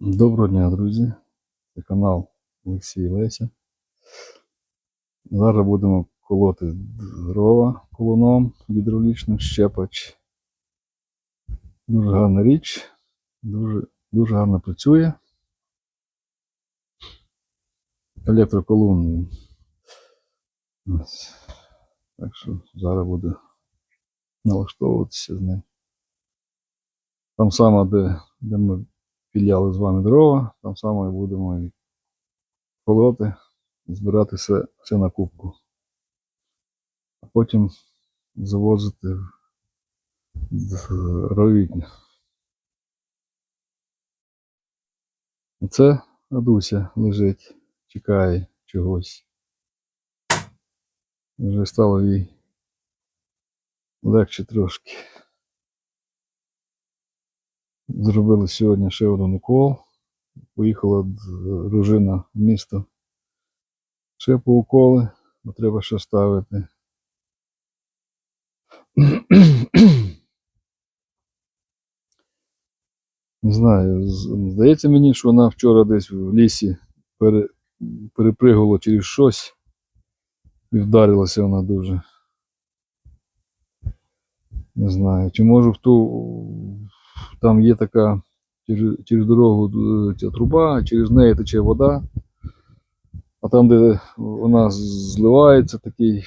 Доброго дня, друзі. Це канал Олексій Леся. Зараз будемо колоти дрова колоном гідравлічним щепач. Дуже гарна річ, дуже, дуже гарно працює. Електроколон. Ось. Так що зараз буду налаштовуватися з ним. Там саме, де, де ми підняли з вами дрова, там саме і будемо і колоти, і збирати все, все на кубку. А потім завозити в ровітню. Оце Адуся лежить, чекає чогось. Вже стало їй легше трошки. Зробили сьогодні ще один укол. Поїхала дружина в місто. Ще по уколи, бо треба ще ставити. Не знаю, здається мені, що вона вчора десь в лісі пере, перепригувала через щось і вдарилася вона дуже. Не знаю, чи може в там є така через, через дорогу е, ця труба, через неї тече вода, а там, де вона зливається, такий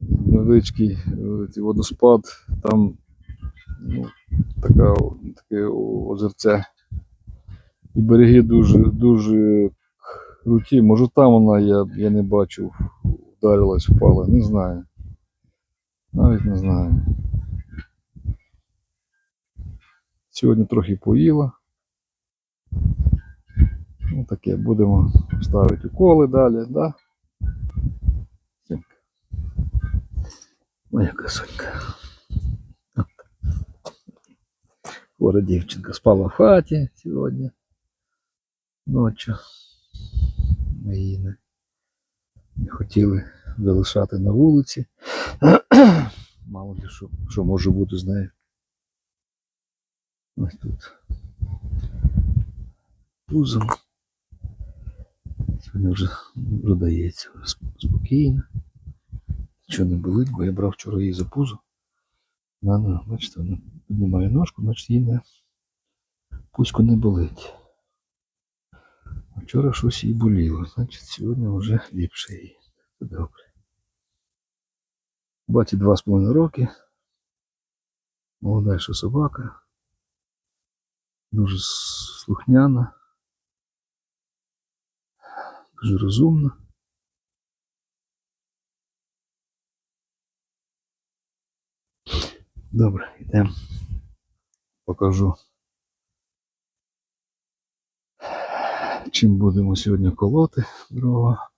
невеличкий е, водоспад, там ну, така, таке озерце. І береги дуже, дуже круті. Може там вона, я, я не бачив, вдарилась, впала, не знаю. Навіть не знаю. Сьогодні трохи поїла. Ну, таке, будемо ставити уколи далі, да? Моя красунька. От. Хвора дівчинка спала в хаті сьогодні. Ночі. Ми її не, не хотіли залишати на вулиці. Мало ли що, що може бути з нею. Ось тут. Пузом. Сьогодні вже, вже дається спокійно. Нічого не болить, бо я брав вчора її за пузо. Вона, бачите, вона піднімає ножку, значить їй не пузько не болить. Вчора щось їй боліло, значить сьогодні вже ліпше їй. Це добре. Баті два з половиною роки. Молода ще собака. Дуже слухняна. Дуже розумна. Добре, йдемо. Покажу. Чим будемо сьогодні колоти дрова.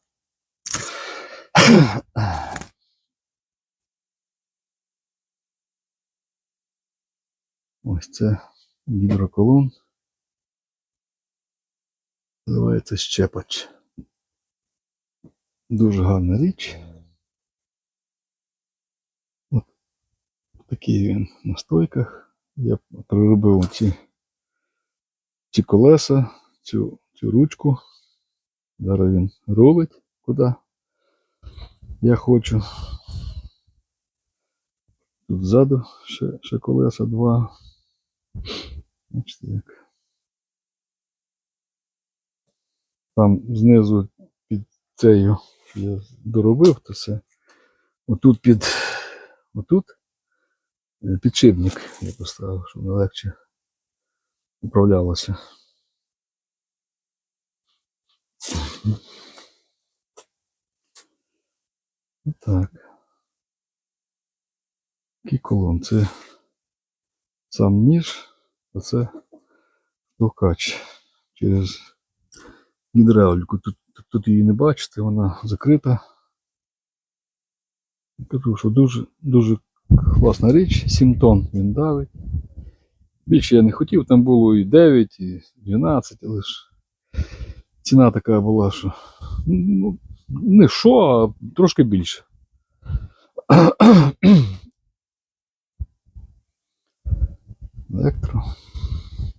Ось це гідроколон. Називається щепач. Дуже гарна річ. От такий він на стойках. Я приробив ці, ці колеса, цю, цю ручку. Зараз він рулить куди я хочу. Тут ззаду ще, ще колеса два. Бачите, як. Там знизу під цею я доробив то все. Отут під отут е, підшипник я поставив, щоб не легше управлялося. Так. Такий колон. Це сам ніж, а це товкач через гідравліку. Тут, тут її не бачите, вона закрита. Кажу, що дуже, дуже класна річ, 7 тонн він давить. Більше я не хотів, там було і 9, і 12, але ж ціна така була, що ну, не що, а трошки більше.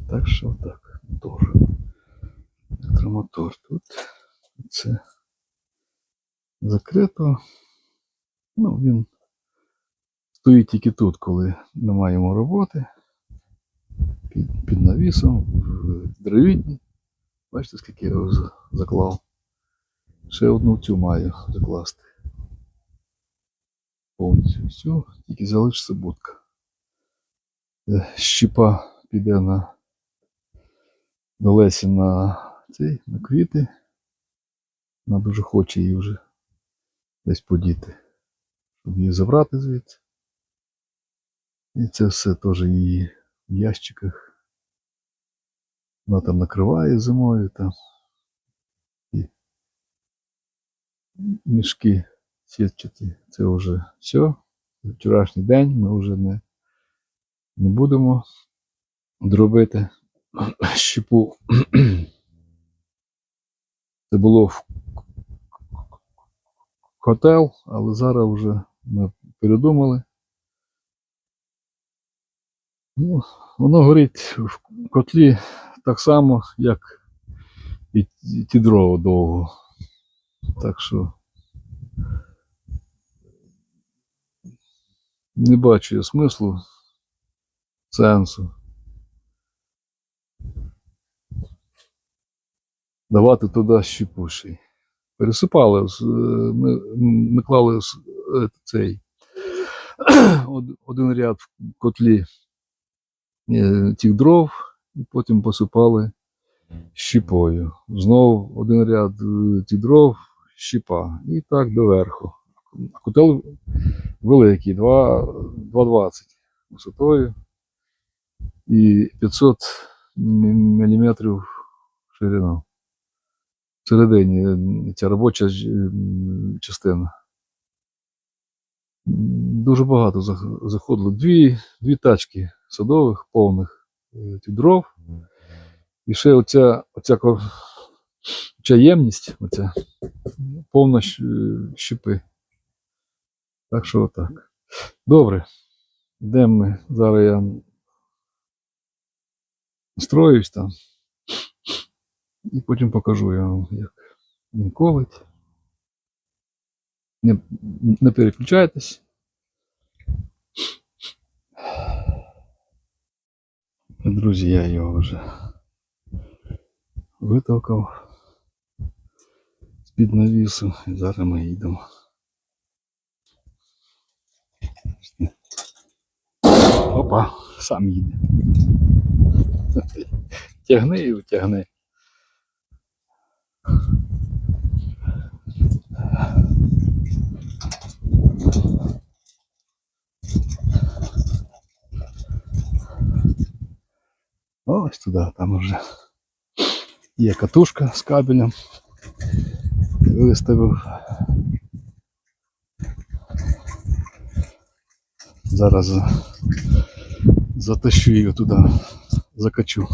Так що так, мотор. Електромотор. Тут це закрито. Ну, він стоїть тільки тут, коли не маємо роботи. Під, під навісом, в дровітні. Бачите, скільки я його заклав. Ще одну цю маю закласти. Повністю всю, тільки залишиться будка. Е, Щіпа піде на до Лесі на цей, на квіти. Вона дуже хоче її вже десь подіти, щоб її забрати звідси. І це все теж її в ящиках. Вона там накриває зимою там. І мішки сітчаті. Це вже все. Вчорашній день ми вже не, не будемо дробити щепу. Це було в котел, але зараз вже ми передумали. Ну, воно горить в котлі так само, як і ті- дрова довго. Так що не бачу я смислу, сенсу. Давати туди щепуші. Пересипали, е, ми, ми клали е, цей один ряд в котлі е, тих дров, і потім посипали щіпою. Знову один ряд тих дров, щіпа. І так доверху. Котел великий, 2 2,20 висотою і 500 мм ширину. Всередині е, ця робоча частина. Дуже багато заходило. Дві, дві тачки садових, повних е, дров. І ще оця, оця, оця ємність, оця, повна щепи. Так що отак. Добре. Йдемо ми. Зараз я настроюсь там. І потім покажу я вам, як він колить. Не, не переключайтесь. Друзі, я його вже витовкав з-під навісу. І зараз ми їдемо. Опа, сам їде. Тягни і утягни. Ось туди, там вже є катушка з кабелем. Виставив. Зараз за- затащу її туди, закачу.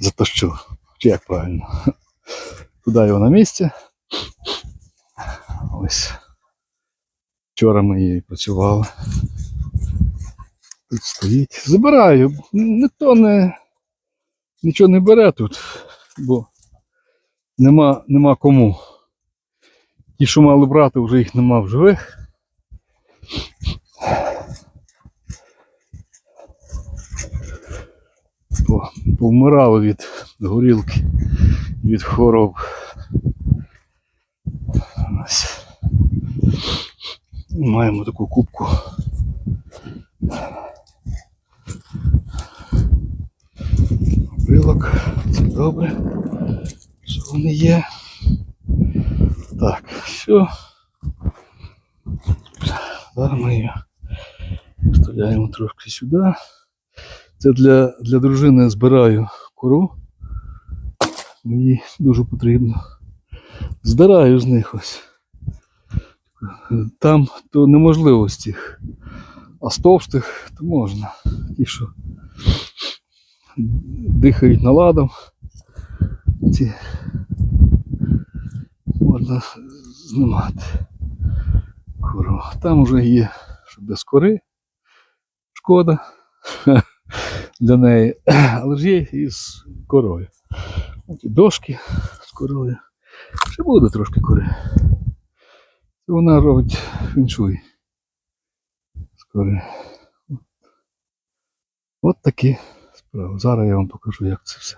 Затащу. Чи як правильно? Туди його на місці. Ось. Вчора ми її працювали. Тут стоїть. Забираю. Ніхто не нічого не бере тут, бо нема, нема кому. Ті, що мали брати, вже їх нема в живих. По- Повмирали від горілки, від хвороб. Ось. Маємо таку кубку. Брилок, це добре. Що вони є? Так, все. Зараз ми її вставляємо трошки сюди. Це для, для дружини збираю кору. Мені дуже потрібно. Здираю з них ось. Там то неможливо з цих. А з товстих то можна. Ті, що дихають наладом. Ці можна знімати кору. Там вже є, що без кори. Шкода. для неї. Але ж є і з корою. Ті дошки з корою. Ще буде трошки кори. Це вона робить фіншуй. З кори. От такі справи. Зараз я вам покажу, як це все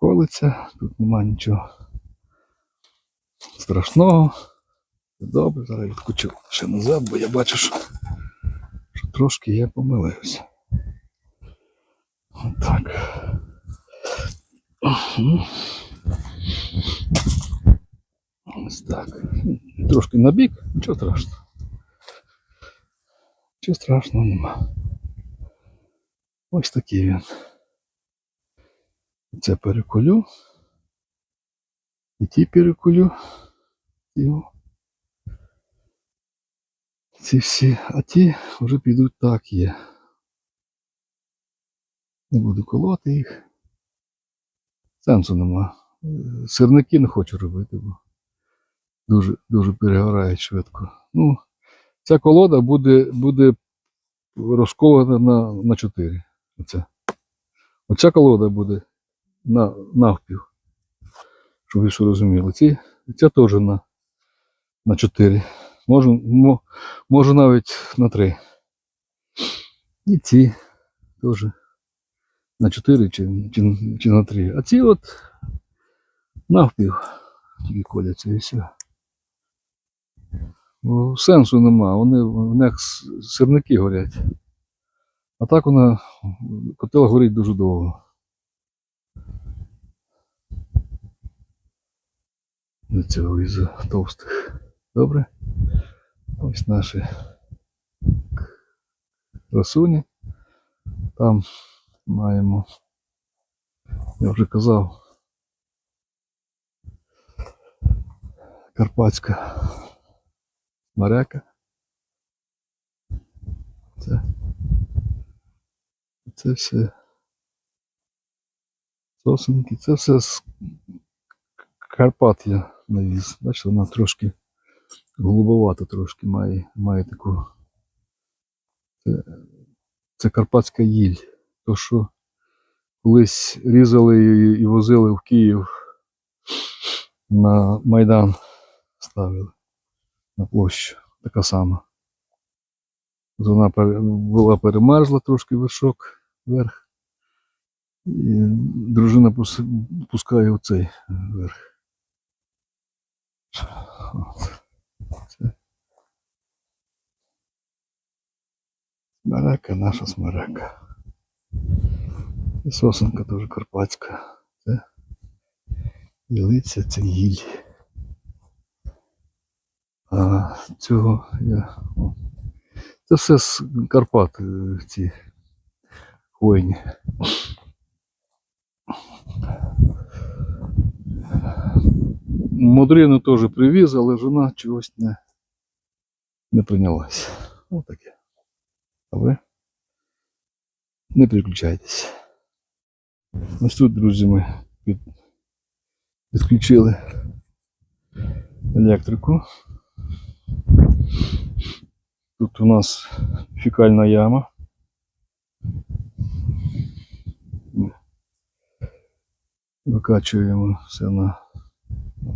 колиться. Тут нема нічого страшного. Добре, зараз відкочу ще назад, бо я бачу, що, що трошки я помилився. Мгм. Ось так. Трошки на бік, нічого страшного. Нічого страшного нема. Ось такий він. Це переколю. І ті переколю. Його. Ці всі, а ті вже підуть так є. Не буду колоти їх. Сенсу нема. Сирники не хочу робити, бо дуже, дуже перегорають швидко. Ну, ця колода буде, буде розкована на, на 4. Оця. Оця колода буде на, навпів. Щоб ви що розуміли. Ці, ця теж на, на 4. Можу, можу навіть на 3. І ці теж на 4 чи, чи, чи на 3. А ці от навпів тільки коляться і все. Бо сенсу нема, вони них сирники горять. А так вона котел горить дуже довго. До цього із товстих. Добре? Ось наші красуні. Там маємо, я вже казав, карпатська смерека. Це, це все сосенки, це все Карпат я навіз. Бачите, вона трошки голубовата трошки має, має таку. Це, це карпатська їль. То, що колись різали і, і возили в Київ на Майдан ставили на площу. Така сама. Вона була перемерзла трошки вершок вверх. І дружина пускає оцей вверх. Смерека, наша смерека. І сосенка теж карпатська. Це ялиця, це гіль. А цього я. Це все з Карпат, ці хвойні. Мудрину теж привіз, але жона чогось не, не прийнялась. Ось таке. Добре? Не переключайтесь. Ось тут, друзі, ми під, підключили електрику. Тут у нас фікальна яма. Викачуємо все на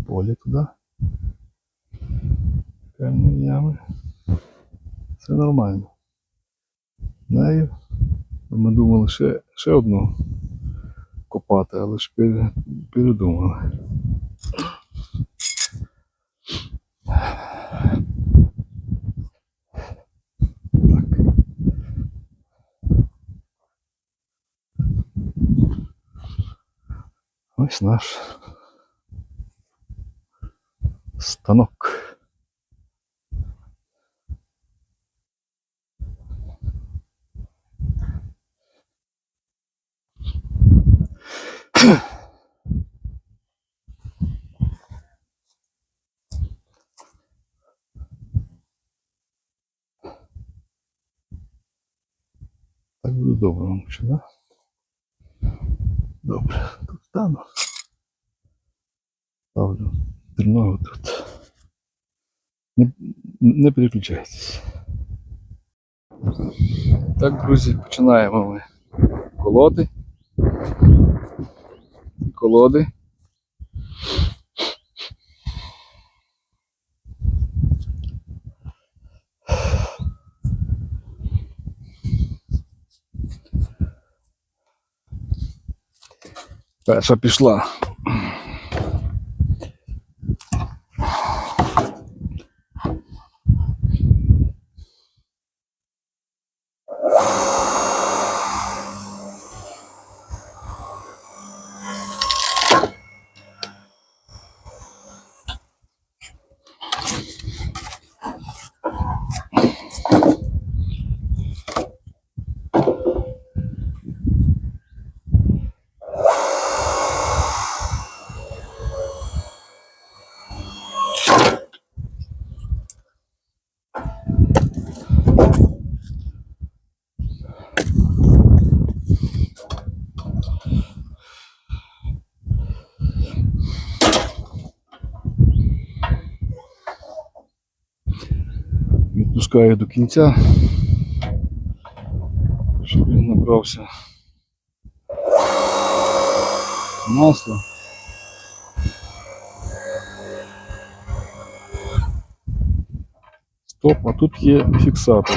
поле туди. Фікальної ями. Все нормально. Нею ми думали ще, ще одну копати, але ж передумали. Ось наш станок. Так буде добре, мабуть, да? Добре, тут стану. Ставлю терногу тут. Не, не переключайтесь. Так, друзі, починаємо ми колоти. Колоди. Перша пішла. Відпускаю до кінця, щоб він набрався масла. Стоп, а тут є фіксатор.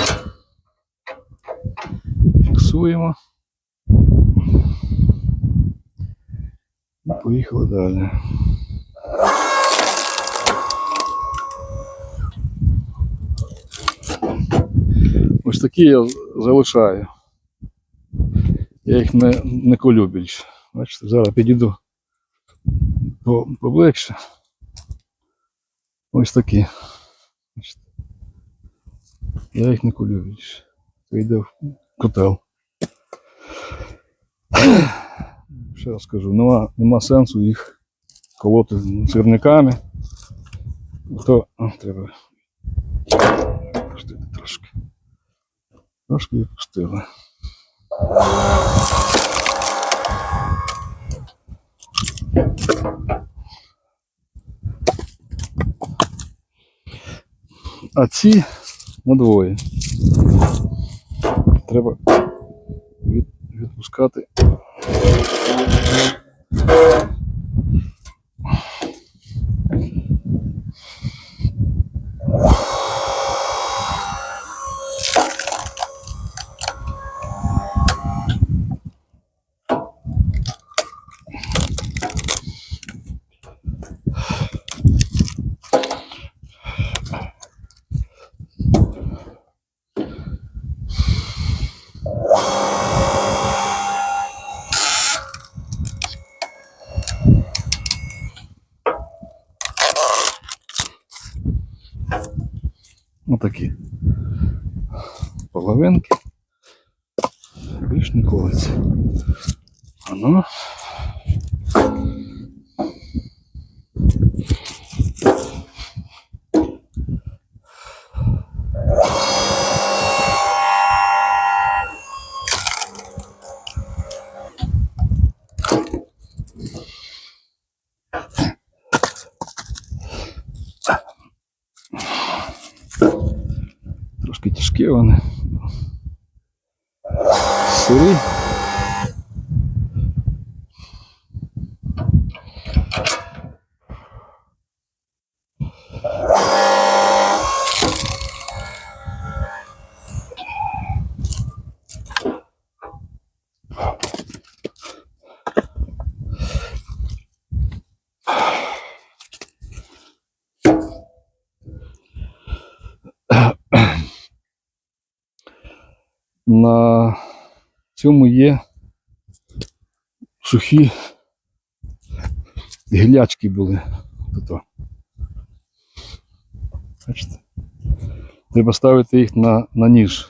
Фіксуємо. І поїхали далі. Ось такі я залишаю. Я їх не, не колю більше. Бачите, зараз підійду по- поближче. Ось такі. Бачите. Я їх не колю більше. Це в котел. Ще раз кажу, нема, нема сенсу їх колоти сирниками. То треба Пустити трошки. Трошки відпустили. А ці надвоє. Треба від, відпускати. Отакі. Половинки. Більш не колиться. А ну. Трошки тяжкі вони. Сирі. На цьому є сухі гілячки були. Тут. Бачите? Треба ставити їх на, на ніж.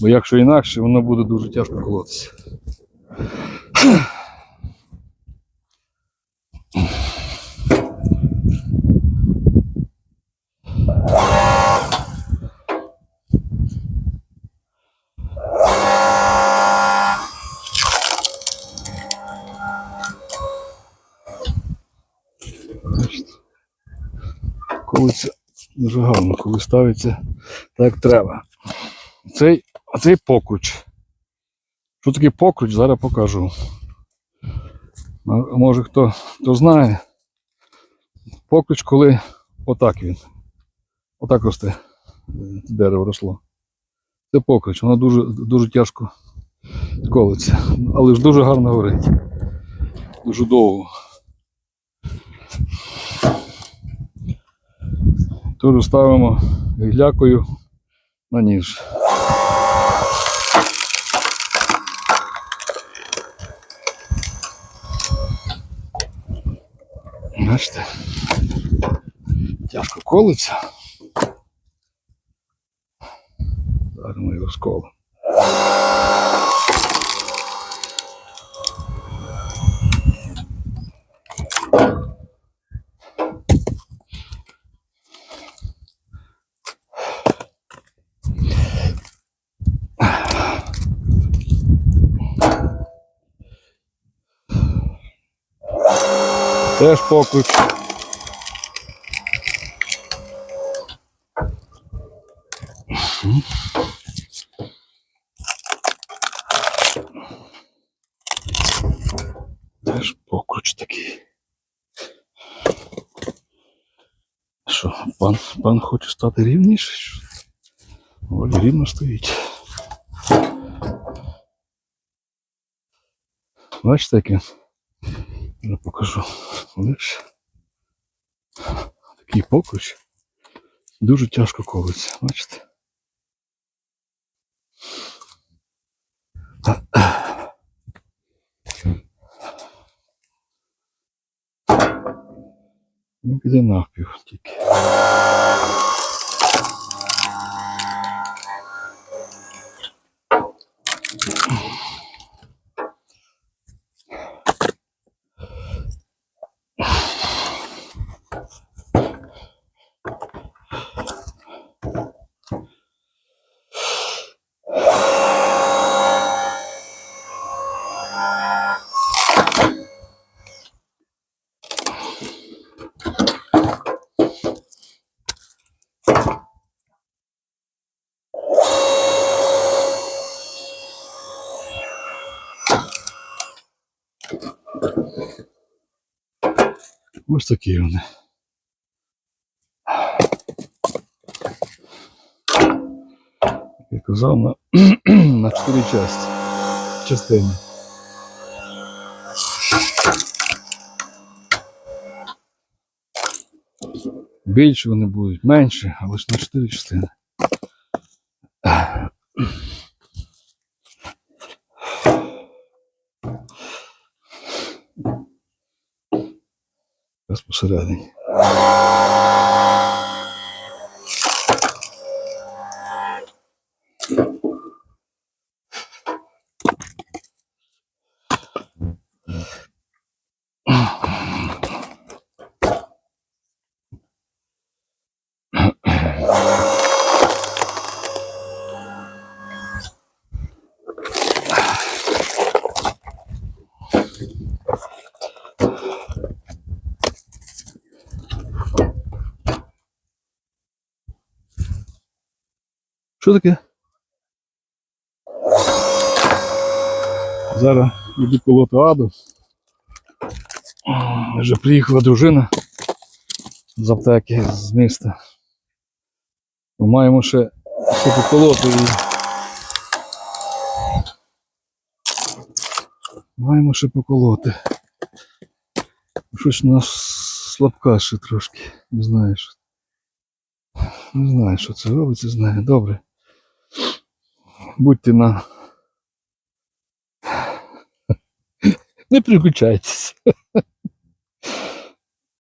Бо якщо інакше, воно буде дуже тяжко колотися. Колиться дуже гарно, коли ставиться так як треба. Цей, а цей покруч. Що таке покруч, зараз покажу. А може хто, хто знає. Покруч, коли отак він. Отак росте. е, Дерево росло. Це покруч, воно дуже, дуже тяжко колиться, але ж дуже гарно горить. Дуже довго. Тут ставимо глякою на ніж. Бачите? Тяжко колиться. Зараз ми його сколимо. Теж покруч. Теж покруч такий. Що, пан, пан хоче стати рівніше? Що? Волі рівно стоїть. Бачите, як він? Я покажу лише. Такий покруч. Дуже тяжко колиться, бачите? Ну, піде навпів тільки. Ось такі вони. Я казав, на, на чотири часті, частини. Більше вони будуть, менше, але ж на чотири частини. Зараз посередині. Що таке? Зараз йду колоти аду. Вже приїхала дружина з аптеки з міста. Ми маємо ще, поколоти її. Маємо ще поколоти. Щось у нас слабка ще трошки. Не знаю, що. Не знаю, що це робиться, знаю. Добре. Будьте на. Не переключайтесь.